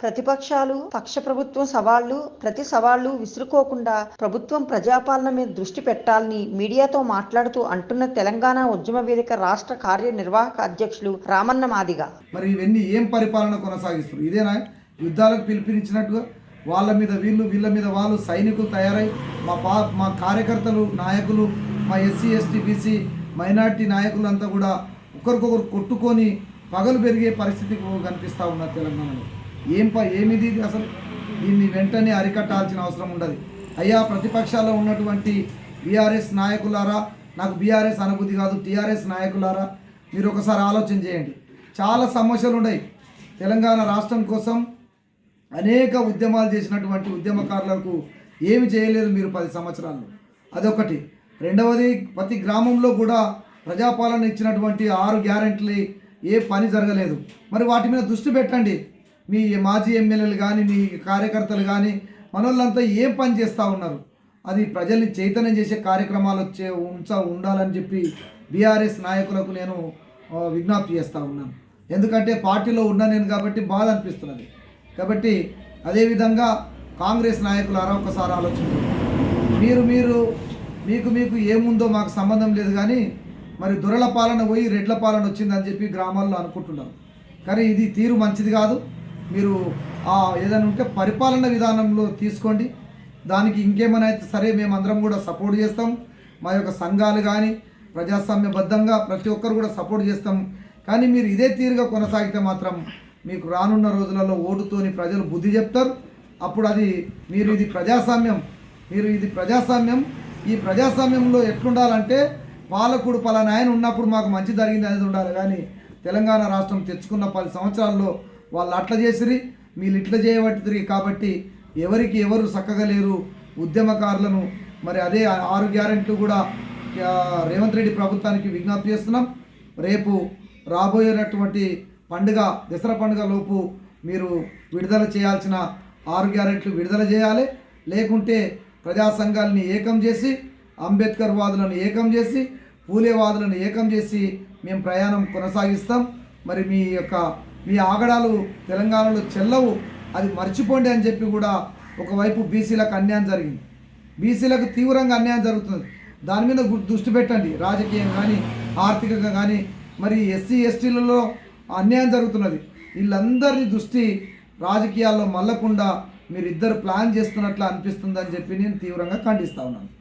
ప్రతిపక్షాలు పక్ష ప్రభుత్వం సవాళ్ళు ప్రతి సవాళ్ళు విసురుకోకుండా ప్రభుత్వం ప్రజాపాలన మీద దృష్టి పెట్టాలని మీడియాతో మాట్లాడుతూ అంటున్న తెలంగాణ ఉద్యమ వేదిక రాష్ట్ర కార్యనిర్వాహక అధ్యక్షులు రామన్న మాదిగ. మరి ఇవన్నీ ఏం పరిపాలన కొనసాగిస్తారు ఇదేనా? యుద్ధాలకు పిలిపించినట్టుగా వాళ్ళ మీద వీళ్ళు వీళ్ళ మీద వాళ్ళు సైనికులు తయారై మా పా మా కార్యకర్తలు నాయకులు మా ఎస్సీ ఎస్టీ బీసీ మైనార్టీ నాయకులంతా కూడా ఒకరికొకరు కొట్టుకొని పగలు పెరిగే పరిస్థితి కనిపిస్తూ ఉన్నారు తెలంగాణలో. ఏం ప ఏమిది అసలు? దీన్ని వెంటనే అరికట్టాల్సిన అవసరం ఉండదు. అయ్యా ప్రతిపక్షాల్లో ఉన్నటువంటి బీఆర్ఎస్ నాయకులారా నాకు బీఆర్ఎస్ అనుభూతి కాదు టీఆర్ఎస్ నాయకులారా మీరు ఒకసారి ఆలోచన చేయండి. చాలా సమస్యలు ఉన్నాయి. తెలంగాణ రాష్ట్రం కోసం అనేక ఉద్యమాలు చేసినటువంటి ఉద్యమకారులకు ఏమి చేయలేదు మీరు పది సంవత్సరాలు అదొకటి. రెండవది ప్రతి గ్రామంలో కూడా ప్రజాపాలన ఇచ్చినటువంటి ఆరు గ్యారెంటీలు ఏ పని జరగలేదు. మరి వాటి మీద దృష్టి పెట్టండి. మీ మాజీ ఎమ్మెల్యేలు కానీ మీ కార్యకర్తలు కానీ మనోళ్ళంతా ఏం పని చేస్తూ ఉన్నారు? అది ప్రజల్ని చైతన్యం చేసే కార్యక్రమాలు వచ్చే ఉంచ ఉండాలని చెప్పి బీఆర్ఎస్ నాయకులకు నేను విజ్ఞప్తి చేస్తూ ఉన్నాను. ఎందుకంటే పార్టీలో ఉన్నా నేను కాబట్టి బాధ అనిపిస్తున్నది. కాబట్టి అదేవిధంగా కాంగ్రెస్ నాయకులారా ఒకసారి ఆలోచించండి. మీరు మీరు మీకు మీకు ఏముందో మాకు సంబంధం లేదు కానీ మరి దొరల పాలన పోయి రెడ్ల పాలన వచ్చిందని చెప్పి గ్రామాల్లో అనుకుంటున్నారు. కానీ ఇది తీరు మంచిది కాదు. మీరు ఏదైనా ఉంటే పరిపాలన విధానంలో తీసుకోండి. దానికి ఇంకేమైనా అయితే సరే మేమందరం కూడా సపోర్ట్ చేస్తాం. మా యొక్క సంఘాలు కానీ ప్రజాస్వామ్యబద్ధంగా ప్రతి ఒక్కరు కూడా సపోర్ట్ చేస్తాం. కానీ మీరు ఇదే తీరుగా కొనసాగితే మాత్రం మీకు రానున్న రోజులలో ఓటుతోని ప్రజలు బుద్ధి చెప్తారు. అప్పుడు అది మీరు ఇది ప్రజాస్వామ్యం మీరు ఇది ప్రజాస్వామ్యం. ఈ ప్రజాస్వామ్యంలో ఎట్లుండాలంటే పాలకుడు పలానా ఆయన ఉన్నప్పుడు మాకు మంచి జరిగింది అనేది ఉండాలి. కానీ తెలంగాణ రాష్ట్రం తెచ్చుకున్న పది సంవత్సరాల్లో వాళ్ళు అట్లా చేసిరి వీళ్ళు ఇట్లా చేయబట్టిరి కాబట్టి ఎవరికి ఎవరు చక్కగా లేరు. ఉద్యమకారులను మరి అదే ఆరు గ్యారెంట్లు కూడా రేవంత్ రెడ్డి ప్రభుత్వానికి విజ్ఞప్తి చేస్తున్నాం. రేపు రాబోయేటటువంటి పండుగ దసరా పండుగ లోపు మీరు విడుదల చేయాల్సిన ఆరు గ్యారెంట్లు విడుదల చేయాలి. లేకుంటే ప్రజా సంఘాలని ఏకం చేసి అంబేద్కర్ వాదులను ఏకం చేసి పూలేవాదులను ఏకం చేసి మేము ప్రయాణం కొనసాగిస్తాం. మరి మీ యొక్క మీ ఆగడాలు తెలంగాణలో చెల్లవు అది మర్చిపోండి అని చెప్పి కూడా ఒకవైపు బీసీలకు అన్యాయం జరిగింది. బీసీలకు తీవ్రంగా అన్యాయం జరుగుతుంది దాని మీద దృష్టి పెట్టండి. రాజకీయం కానీ ఆర్థికంగా కానీ మరి ఎస్సీ ఎస్టీలలో అన్యాయం జరుగుతున్నది. వీళ్ళందరి దృష్టి రాజకీయాల్లో మళ్ళకుండా మీరు ఇద్దరు ప్లాన్ చేస్తున్నట్లు అనిపిస్తుందని చెప్పి నేను తీవ్రంగా ఖండిస్తా ఉన్నాను.